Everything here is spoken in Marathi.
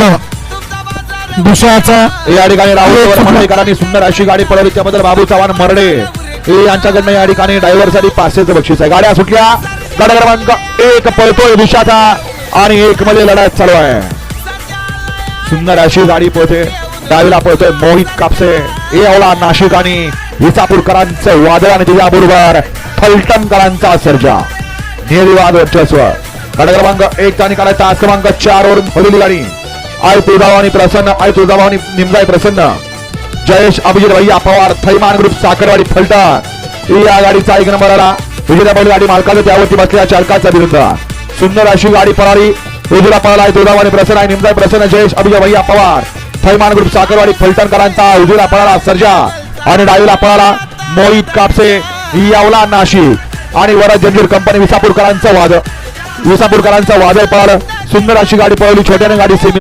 आपलं दुसऱ्याचा या ठिकाणी राहुल मंडळीकरांनी सुंदर अशी गाडी पळवली. त्याबद्दल बाबू चव्हाण मरडे. हे यांच्याकडनं या ठिकाणी ड्रायव्हरसाठी पाचशेचं बक्षीस आहे. गाड्या सुटल्या. गाड्या क्रमांक एक पळतोय दिशाचा आणि एक मध्ये लढत चालू आहे. सुंदर अशी गाडी पळते. डावीला पळतोय मोहित कापसे. आवला नाशिक आणि विसापूरकरांचं वादळ आणि त्याच्याबरोबर फलटणकरांचा सर्जा. निर्विवाद वर्चस्व. गाड्या क्रमांक एक चा निकालाचा आज क्रमांक चार वरून पहिली गाडी. आय तुळजाभवानी प्रसन्न आय तुळजाभवानी निमगाय प्रसन्न. जयेश अभिजित भैया पवार थैमान ग्रुप साखरवाडी फलटण. या गाडीचा एक नंबर आला. विजेता पहिली गाडी मालकाचा त्यावरती बसलेल्या चालकाचा विरुद्ध. सुंदर अशी गाडी पळाली उजला पळाला आहे तुळजाभवानी प्रसन्न आहे निमगाय प्रसन्न जयेश अभिजय भैया पवार थैमान ग्रुप साखरवाडी फलटणकरांचा उजवीला पळाला सर्जा आणि डावीला पळाला मोहित कापसे. यावला नाशिक. आणि वरद जंजीर कंपनी विसापूरकरांचं वाद विसापूरकरांचं वादळ पळालं. सुंदर अशी गाडी पळवली. छोट्याने गाडी सेमी